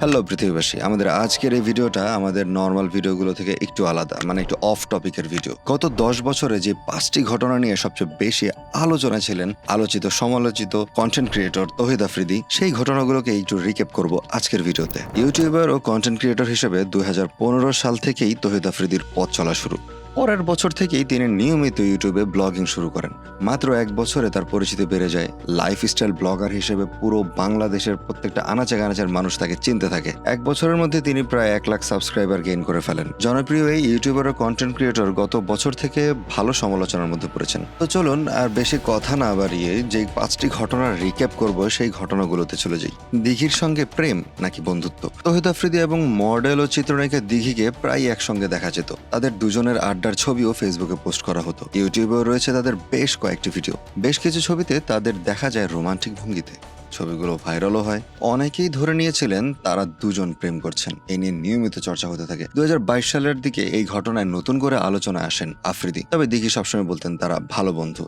Hello পৃথিবীবাসী। আমাদের আজকের এই ভিডিওটা আমাদের নর্মাল ভিডিওগুলো থেকে একটু আলাদা মানে একটু অফ টপিকের ভিডিও। গত দশ বছরে যে পাঁচটি ঘটনা নিয়ে সবচেয়ে বেশি আলোচনা ছিলেন, আলোচিত, সমালোচিত কন্টেন্ট ক্রিয়েটর তহিদ আফ্রিদি, সেই ঘটনাগুলোকে একটু রিকেপ করব আজকের ভিডিওতে। ইউটিউবার ও কন্টেন্ট ক্রিয়েটর হিসেবে দুই হাজার পনেরো সাল থেকেই তহিদ আফ্রিদির পথ চলা শুরু। পরের বছর থেকেই তিনি নিয়মিত ইউটিউবে ব্লগিং শুরু করেন। মাত্র এক বছরে তার পরিচিতি বেড়ে যায়। লাইফস্টাইল ব্লগার হিসেবে পুরো বাংলাদেশের প্রত্যেকটা আনাচে কানাচের মানুষ তাকে চিনতে থাকে। এক বছরের মধ্যে তিনি প্রায় এক লাখ সাবস্ক্রাইবার গেইন করে ফেলেন। জনপ্রিয় এই ইউটিউবার ও কন্টেন্ট ক্রিয়েটর গত বছর থেকে ভালো সমালোচনার মধ্যে পড়েছেন। তো চলুন আর বেশি কথা না বাড়িয়ে যে পাঁচটি ঘটনার রিক্যাপ করব, সেই ঘটনাগুলোতে চলে যাই। দিঘির সঙ্গে প্রেম নাকি বন্ধুত্ব? তহিদ আফ্রিদি এবং মডেল ও চিত্রনায়িকা দিঘিকে প্রায় একসঙ্গে দেখা যেত। তাদের দুজনের আড্ডার ছবিও ফেসবুকে পোস্ট করা হতো। ইউটিউবেও রয়েছে তাদের বেশ কয়েকটি ভিডিও বেশ কিছু ছবিতে তাদের দেখা যায় রোমান্টিক ভঙ্গিতে। ছবিগুলো ভাইরালও হয়। অনেকেই ধরে নিয়েছিলেন তারা দুজন প্রেম করছেন। এ নিয়ে নিয়মিত চর্চা হতে থাকে। দু সালের দিকে এই ঘটনায় নতুন করে আলোচনায় আসেন আফ্রিদি। তবে দিঘি সবসময় বলতেন তারা ভালো বন্ধু।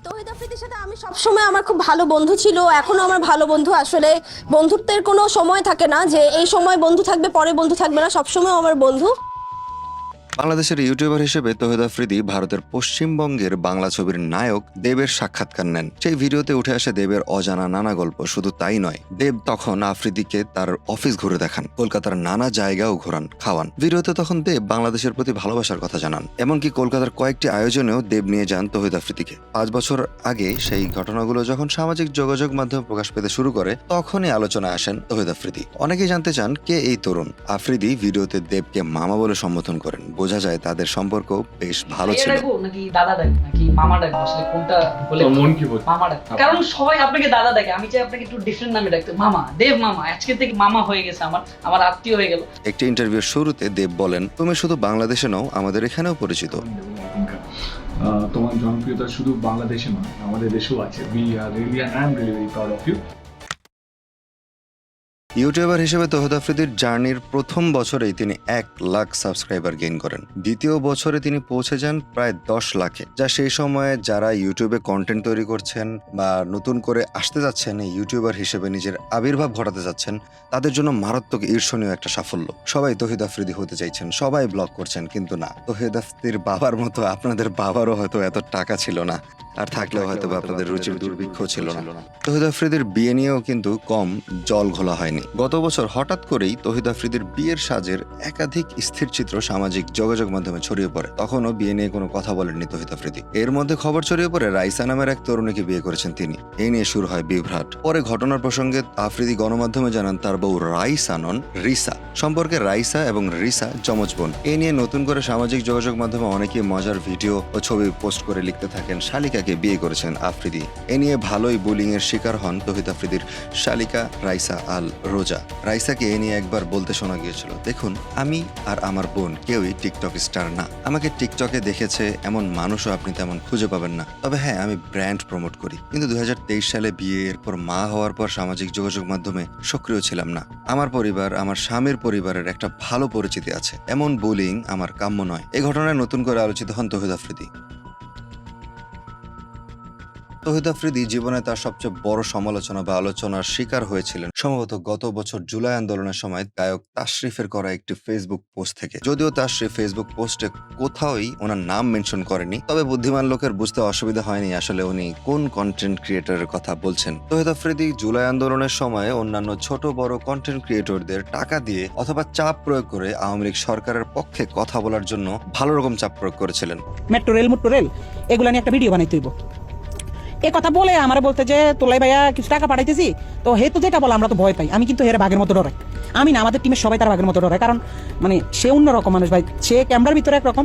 আমি সবসময় আমার খুব ভালো বন্ধু ছিল। এখনও আমার ভালো বন্ধু। আসলে বন্ধুত্বের কোনো সময় থাকে না যে এই সময় বন্ধু থাকবে, পরে বন্ধু থাকবে না। সবসময় আমার বন্ধু। বাংলাদেশের ইউটিউবার হিসেবে তহিদ আফ্রিদি ভারতের পশ্চিমবঙ্গের বাংলা ছবির নায়ক দেবের সাক্ষাৎকার নেন। সেই ভিডিওতে উঠে আসে দেবের অজানা নানা গল্প, শুধু তাই নয়, দেব তখন আফ্রিদিকে তার অফিস ঘুরে দেখান, কলকাতার নানা জায়গাও ঘোরান, খাওয়ান। ভিডিওতে তখন দেব বাংলাদেশের প্রতি ভালোবাসার কথা জানান, এমনকি কলকাতার কয়েকটি আয়োজনেও দেব নিয়ে যান তহিদ আফ্রিদিকে পাঁচ বছর আগে সেই ঘটনাগুলো যখন সামাজিক যোগাযোগ মাধ্যমে প্রকাশ পেতে শুরু করে, তখনই আলোচনায় আসেন তহিদ আফ্রিদি অনেকেই জানতে চান, কে এই তরুণ? আফ্রিদি ভিডিওতে দেবকে মামা বলে সম্বোধন করেন বোঝা যায় তাদের সম্পর্ক বেশ ভালো ছিল। নাকি দাদা নাকি মামা আসলে কোনটা বলে মন কি বলছে? মামা ডাকবো কারণ সবাই আপনাকে দাদা ডাকে। আমি চাই আপনাকে একটু ডিফারেন্ট নামে ডাকতে। মামা দেব মামা আজকে থেকে মামা হয়ে গেছে আমার আমার আত্মীয় হয়ে গেল। একটি ইন্টারভিউর শুরুতে দেব বলেন তুমি শুধু বাংলাদেশে নও আমাদের এখানেও পরিচিত। তোমার জনপ্রিয়তা শুধু বাংলাদেশে নয় আমাদের দেশেও আছে। We are really I am really very proud of you YouTuber হিসেবে তহিদ আফ্রিদির জার্নির প্রথম বছরেই তিনি এক লাখ সাবস্ক্রাইবার গেইন করেন। দ্বিতীয় বছরে তিনি পৌঁছে যান প্রায় দশ লাখে। যা সেই সময়ে যারা ইউটিউবে কন্টেন্ট তৈরি করছেন বা নতুন করে আসতে যাচ্ছেন ইউটিউবার হিসেবে নিজের আবির্ভাব ঘটাতে যাচ্ছেন, তাদের জন্য মারাত্মক ঈর্ষণীয় একটা সাফল্য। সবাই তহিদ আফ্রিদি হতে চাইছেন, সবাই ব্লগ করছেন, কিন্তু না। তহিদ আফ্রিদির বাবার মতো আপনাদের বাবারও হয়তো এত টাকা ছিল না। আর থাকলেও হয়তো বা আপনাদের রুচির দুর্ভিক্ষ ছিল না। তহিদ আফ্রিদির বিয়ে নিয়েও কিন্তু কম জল ঘোলা হয়নি। গত বছর হঠাৎ করেই তহিদ আফ্রিদির বিয়ের সাজের একাধিক স্থির চিত্র সামাজিক যোগাযোগ মাধ্যমে ছড়িয়ে পড়ে। তখনও বিয়ে নিয়ে কোনো কথা বলেননি তহিদ আফ্রিদি। এর মধ্যে খবর ছড়িয়ে পড়ে রাইসা নামের এক তরুণীকে বিয়ে করেছেন তিনি। এই নিয়ে শুরু হয় বিভ্রাট। পরে ঘটনার প্রসঙ্গে আফ্রিদি গণমাধ্যমে জানান তার বউ রাইসা নন রিসা। সম্পর্কে রাইসা এবং রিসা যমজ বোন। এ নিয়ে নতুন করে সামাজিক যোগাযোগ মাধ্যমে অনেকে মজার ভিডিও ও ছবি পোস্ট করে লিখতে থাকেন শালিকাকে বিয়ে করেছেন আফ্রিদি। এ নিয়ে ভালোই বুলিং এর শিকার হন তহিদ আফ্রিদির শালিকা রাইসা আল রোজা। রাইসাকে এ নিয়ে একবার বলতে শোনা গিয়েছিল, দেখুন, আমি আর আমার বোন কেউই টিকটক স্টার না। আমাকে টিকটকে দেখেছে এমন মানুষও আপনি তেমন খুঁজে পাবেন না। তবে হ্যাঁ আমি ব্র্যান্ড প্রমোট করি। কিন্তু দুই হাজার তেইশ সালে বিয়ে এরপর মা হওয়ার পর সামাজিক যোগাযোগ মাধ্যমে সক্রিয় ছিলাম না। আমার পরিবার, আমার স্বামীর পরিবারের একটা ভালো পরিচিতি আছে। এমন বুলিং আমার কাম্য নয়। এ ঘটনায় নতুন করে আলোচিত হন তহিদ আফ্রিদি। তহিদ আফ্রিদি জীবনে তার সবচেয়ে বড় সমালোচনা বা আলোচনার শিকার হয়েছিলেন। সম্ভবত গত বছর জুলাই আন্দোলনের সময় গায়ক তাশরিফের করা একটি ফেসবুক পোস্ট থেকে। যদিও তাশরিফ ফেসবুক পোস্টে কোথাওই ওনার নাম মেনশন করেনি, তবে বুদ্ধিমান লোকের বুঝতে অসুবিধা হয়নি আসলে উনি কোন কন্টেন্ট ক্রিয়েটরের কথা বলছেন। তহিদ আফ্রিদি জুলাই আন্দোলনের সময় অন্যান্য ছোট বড় কন্টেন্ট ক্রিয়েটরদের টাকা দিয়ে অথবা চাপ প্রয়োগ করে আওয়ামী লীগ সরকারের পক্ষে কথা বলার জন্য ভালো রকম চাপ প্রয়োগ করেছিলেন। মেট্রো, রেল মেট্রো, রেল, এগুলো নিয়ে একটা ভিডিও বানাইতে হইব এ কথা বলে আমার বলতে যে তোলাই ভাইয়া কিছু টাকা পাঠাইতেছি? তো হে তো যেটা বলে, আমরা তো ভয় পাই। আমি কিন্তু হেরে ভাগের মতো ডরাই। আমি না, আমাদের টিমের সবাই তার ভাগের মতো ডরাই কারণ মানে সে অন্যরকম মানুষ ভাই। সে ক্যামেরার ভিতরে একরকম,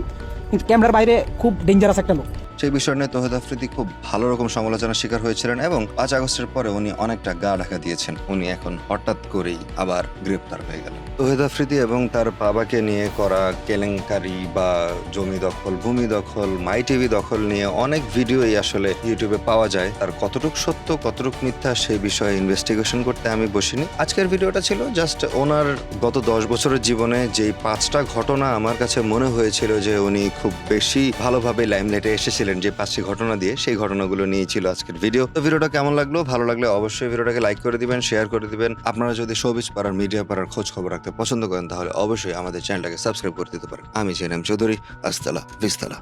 কিন্তু ক্যামেরার বাইরে খুব ডেঞ্জারাস একটা লোক। সেই বিষয় নিয়ে তহিদ আফ্রিদি খুব ভালো রকম সমালোচনার শিকার হয়েছিলেন এবং পাঁচ আগস্টের পরে উনি অনেকটা গা ঢাকা দিয়েছেন। উনি এখন হঠাৎ করেই আবার গ্রেপ্তার হয়ে গেলেন। তহিদ আফ্রিদি এবং তার বাবাকে নিয়ে করা কেলেঙ্কারি বা জমি দখল, ভূমি দখল মাই টিভি দখল নিয়ে অনেক ভিডিওই আসলে ইউটিউবে পাওয়া যায়। তার কতটুক সত্য, কতটুক মিথ্যা সেই বিষয়ে ইনভেস্টিগেশন করতে আমি বসিনি। আজকের ভিডিওটা ছিল জাস্ট ওনার গত দশ বছরের জীবনে যেই পাঁচটা ঘটনা আমার কাছে মনে হয়েছিল যে উনি খুব বেশি ভালোভাবে লাইমলাইটে এসেছিলেন দেখলেন যে পাঁচটি ঘটনা দিয়ে, সেই ঘটনাগুলো নিয়ে ছিল আজকের ভিডিও তো ভিডিওটা কেমন লাগল? ভালো লাগলে অবশ্যই ভিডিওটাকে লাইক করে দিবেন শেয়ার করে দিবেন। আপনারা যদি শোবিজ পাড়ার মিডিয়া পাড়ার খোঁজ খবর রাখতে পছন্দ করেন, তাহলে অবশ্যই আমাদের চ্যানেলটাকে সাবস্ক্রাইব করে দিতে পারেন। আমি জেনাম চৌধুরী, আস্তালা, বিস্তালা।